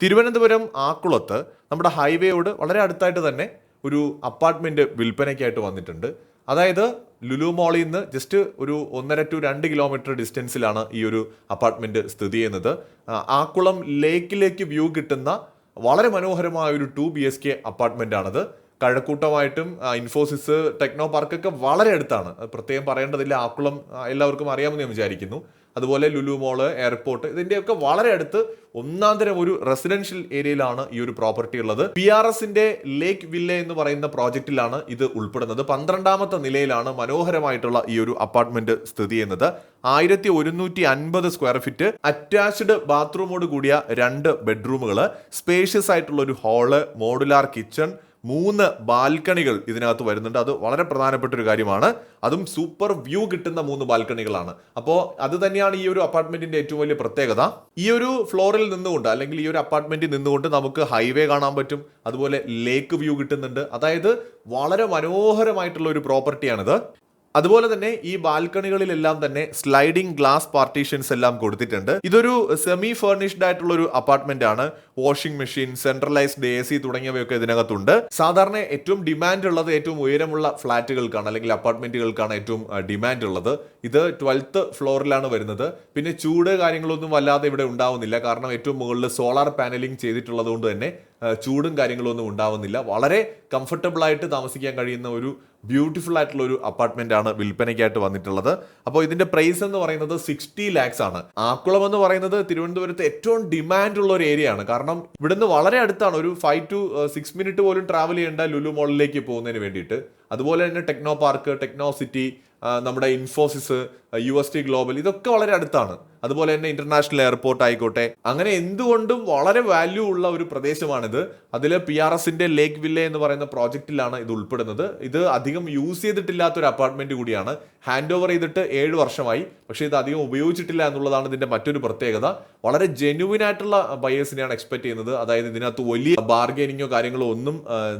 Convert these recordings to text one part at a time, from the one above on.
തിരുവനന്തപുരം ആക്കുളത്ത് നമ്മുടെ ഹൈവേയോട് വളരെ അടുത്തായിട്ട് തന്നെ ഒരു അപ്പാർട്ട്മെന്റ് വിൽപ്പനയ്ക്കായിട്ട് വന്നിട്ടുണ്ട്. അതായത് ലുലു മോളിൽ നിന്ന് ജസ്റ്റ് ഒരു ഒന്നര ടു രണ്ട് കിലോമീറ്റർ ഡിസ്റ്റൻസിലാണ് ഈ ഒരു അപ്പാർട്ട്മെന്റ് സ്ഥിതി ചെയ്യുന്നത്. ആക്കുളം ലേക്കിലേക്ക് വ്യൂ കിട്ടുന്ന വളരെ മനോഹരമായ ഒരു two B S K apartment ആണത് കഴക്കൂട്ടമായിട്ടും ഇൻഫോസിസ് ടെക്നോ പാർക്കൊക്കെ വളരെ അടുത്താണ്. അത് പ്രത്യേകം പറയേണ്ടതില്ല. ആക്കുളം എല്ലാവർക്കും അറിയാമെന്ന് ഞാൻ വിചാരിക്കുന്നു. അതുപോലെ ലുലു മോൾ എയർപോർട്ട് ഇതിന്റെയൊക്കെ വളരെ അടുത്ത് ഒന്നാം തരം ഒരു റെസിഡൻഷ്യൽ ഏരിയയിലാണ് ഈ ഒരു പ്രോപ്പർട്ടി ഉള്ളത്. പി ആർ എസിന്റെ ലേക്ക് വില്ല എന്ന് പറയുന്ന പ്രോജക്റ്റിലാണ് ഇത് ഉൾപ്പെടുന്നത്. പന്ത്രണ്ടാമത്തെ നിലയിലാണ് മനോഹരമായിട്ടുള്ള ഈ ഒരു അപ്പാർട്ട്മെന്റ് സ്ഥിതി ചെയ്യുന്നത്. ആയിരത്തി ഒരുന്നൂറ്റി അൻപത് സ്ക്വയർ ഫീറ്റ് അറ്റാച്ച്ഡ് ബാത്റൂമോട് കൂടിയ രണ്ട് ബെഡ്റൂമുകൾ സ്പേഷ്യസ് ആയിട്ടുള്ള ഒരു ഹാൾ മോഡുലാർ കിച്ചൺ മൂന്ന് ബാൽക്കണികൾ ഇതിനകത്ത് വരുന്നുണ്ട്. അത് വളരെ പ്രധാനപ്പെട്ട ഒരു കാര്യമാണ്. അതും സൂപ്പർ വ്യൂ കിട്ടുന്ന മൂന്ന് ബാൽക്കണികളാണ്. അപ്പോൾ അത് തന്നെയാണ് ഈ ഒരു അപ്പാർട്ട്മെന്റിന്റെ ഏറ്റവും വലിയ പ്രത്യേകത. ഈ ഒരു ഫ്ലോറിൽ നിന്നുകൊണ്ട് അല്ലെങ്കിൽ ഈ ഒരു അപ്പാർട്ട്മെന്റിൽ നിന്നുകൊണ്ട് നമുക്ക് ഹൈവേ കാണാൻ പറ്റും. അതുപോലെ ലേക്ക് വ്യൂ കിട്ടുന്നുണ്ട്. അതായത് വളരെ മനോഹരമായിട്ടുള്ള ഒരു പ്രോപ്പർട്ടിയാണിത്. അതുപോലെ തന്നെ ഈ ബാൽക്കണികളിലെല്ലാം തന്നെ സ്ലൈഡിംഗ് ഗ്ലാസ് പാർട്ടീഷൻസ് എല്ലാം കൊടുത്തിട്ടുണ്ട്. ഇതൊരു സെമി ഫർണിഷ്ഡ് ആയിട്ടുള്ള ഒരു അപ്പാർട്ട്മെന്റ് ആണ്. Washing machine centralised A C തുടങ്ങിയവയൊക്കെ ഇതിനകത്തുണ്ട്. സാധാരണ ഏറ്റവും ഡിമാൻഡ് ഉള്ളത് ഏറ്റവും ഉയരമുള്ള ഫ്ളാറ്റുകൾക്കാണ് അല്ലെങ്കിൽ അപ്പാർട്ട്മെന്റുകൾക്കാണ് ഏറ്റവും ഡിമാൻഡ് ഉള്ളത്. ഇത് ട്വൽത്ത് ഫ്ലോറിലാണ് വരുന്നത്. പിന്നെ ചൂട് കാര്യങ്ങളൊന്നും വല്ലാതെ ഇവിടെ ഉണ്ടാവുന്നില്ല. കാരണം ഏറ്റവും മുകളിൽ സോളാർ പാനലിംഗ് ചെയ്തിട്ടുള്ളത് കൊണ്ട് തന്നെ ചൂടും കാര്യങ്ങളൊന്നും ഉണ്ടാവുന്നില്ല. വളരെ കംഫർട്ടബിൾ ആയിട്ട് താമസിക്കാൻ കഴിയുന്ന ഒരു ബ്യൂട്ടിഫുൾ ആയിട്ടുള്ള ഒരു അപ്പാർട്ട്മെന്റ് ആണ് വിൽപ്പനയ്ക്കായിട്ട് വന്നിട്ടുള്ളത്. അപ്പോൾ ഇതിന്റെ പ്രൈസ് എന്ന് പറയുന്നത് സിക്സ്റ്റി ലാക്സ് ആണ്. ആക്കുളം എന്ന് പറയുന്നത് തിരുവനന്തപുരത്ത് ഏറ്റവും ഡിമാൻഡ് ഉള്ള ഒരു ഏരിയ ആണ്. കാരണം ഇവിടുന്ന് വളരെ അടുത്താണ്. ഒരു ഫൈവ് ടു സിക്സ് മിനിറ്റ് പോലും ട്രാവൽ ചെയ്യേണ്ട ലുലു മോളിലേക്ക് പോകുന്നതിന് വേണ്ടിയിട്ട്. അതുപോലെ തന്നെ ടെക്നോ പാർക്ക് ടെക്നോ സിറ്റി നമ്മുടെ Infosys U S T global ഇതൊക്കെ വളരെ അടുത്താണ്. അതുപോലെ തന്നെ ഇന്റർനാഷണൽ എയർപോർട്ട് ആയിക്കോട്ടെ. അങ്ങനെ എന്തുകൊണ്ടും വളരെ വാല്യൂ ഉള്ള ഒരു പ്രദേശമാണിത്. അതിൽ പി ആർ എസിന്റെ ലേക്ക് വില്ല എന്ന് പറയുന്ന പ്രോജക്റ്റിലാണ് ഇത് ഉൾപ്പെടുന്നത്. ഇത് അധികം യൂസ് ചെയ്തിട്ടില്ലാത്ത ഒരു അപ്പാർട്ട്മെന്റ് കൂടിയാണ്. ഹാൻഡ് ഓവർ ചെയ്തിട്ട് ഏഴ് വർഷമായി. പക്ഷേ ഇത് അധികം ഉപയോഗിച്ചിട്ടില്ല എന്നുള്ളതാണ് ഇതിന്റെ മറ്റൊരു പ്രത്യേകത. വളരെ ജെന്യുവിൻ ആയിട്ടുള്ള ബയേഴ്സിനെയാണ് എക്സ്പെക്ട് ചെയ്യുന്നത്. അതായത് ഇതിനകത്ത് വലിയ ബാർഗെയിനിങ്ങോ കാര്യങ്ങളോ ഒന്നും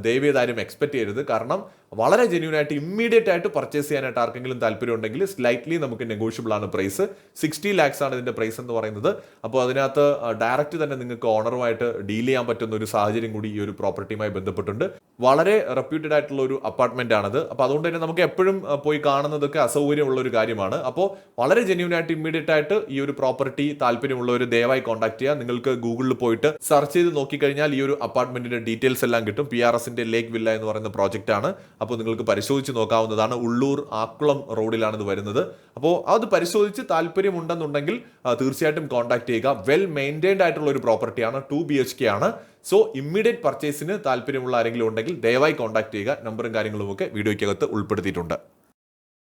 ദയവേതാരും എക്സ്പെക്ട് ചെയ്യരുത്. കാരണം വളരെ ജെന്യൂൻ ആയിട്ട് ഇമ്മീഡിയറ്റ് ആയിട്ട് പർച്ചേസ് ചെയ്യാനായിട്ട് ആർക്കെങ്കിലും താല്പര്യം ഉണ്ടെങ്കിൽ സ്ലൈറ്റ്ലി നമുക്ക് നെഗോഷ്യബിൾ ആണ് പ്രൈസ് സിക്സ്റ്റി ലാക്സ് ആണ് ഇതിന്റെ പ്രൈസ് എന്ന് പറയുന്നത്. അപ്പോൾ അതിനകത്ത് ഡയറക്റ്റ് തന്നെ നിങ്ങൾക്ക് ഓണറുമായിട്ട് ഡീൽ ചെയ്യാൻ പറ്റുന്ന ഒരു സാഹചര്യം കൂടി ഈ ഒരു പ്രോപ്പർട്ടിയുമായി ബന്ധപ്പെട്ടുണ്ട്. വളരെ റെപ്യൂട്ടഡ് ആയിട്ടുള്ള ഒരു അപ്പാർട്ട്മെന്റ് ആണത്. അപ്പോൾ അതുകൊണ്ട് തന്നെ നമുക്ക് എപ്പോഴും പോയി കാണുന്നതൊക്കെ അസൗകര്യമുള്ള ഒരു കാര്യമാണ്. അപ്പോൾ വളരെ ജെന്യൂൻ ആയിട്ട് ഇമ്മീഡിയറ്റ് ആയിട്ട് ഈ ഒരു പ്രോപ്പർട്ടി താല്പര്യമുള്ളവർ ദയവായി കോൺടാക്ട് ചെയ്യുക. നിങ്ങൾക്ക് ഗൂഗിളിൽ പോയിട്ട് സെർച്ച് ചെയ്ത് നോക്കിക്കഴിഞ്ഞാൽ ഈ ഒരു അപ്പാർട്ട്മെന്റിന്റെ ഡീറ്റെയിൽസ് എല്ലാം കിട്ടും. പി ആർ എസിന്റെ ലേക്ക് വില്ല എന്ന് പറയുന്ന പ്രോജക്റ്റ് ആണ്. അപ്പോൾ നിങ്ങൾക്ക് പരിശോധിച്ച് നോക്കാവുന്നതാണ്. ഉള്ളൂർ ആക്കുളം റോഡിലാണ് ഇത് വരുന്നത്. അപ്പോൾ അത് പരിശോധിച്ച് താല്പര്യമുണ്ടെന്നുണ്ടെങ്കിൽ തീർച്ചയായിട്ടും കോൺടാക്ട് ചെയ്യുക. വെൽ മെയിന്റൈൻഡ് ആയിട്ടുള്ള ഒരു പ്രോപ്പർട്ടിയാണ് ടു ബി എച്ച് കെ ആണ്. സോ ഇമ്മീഡിയറ്റ് പർച്ചേസിന് താല്പര്യമുള്ള ആരെങ്കിലും ഉണ്ടെങ്കിൽ ദയവായി കോൺടാക്ട് ചെയ്യുക. നമ്പറും കാര്യങ്ങളും ഒക്കെ വീഡിയോയ്ക്കകത്ത് ഉൾപ്പെടുത്തിയിട്ടുണ്ട്.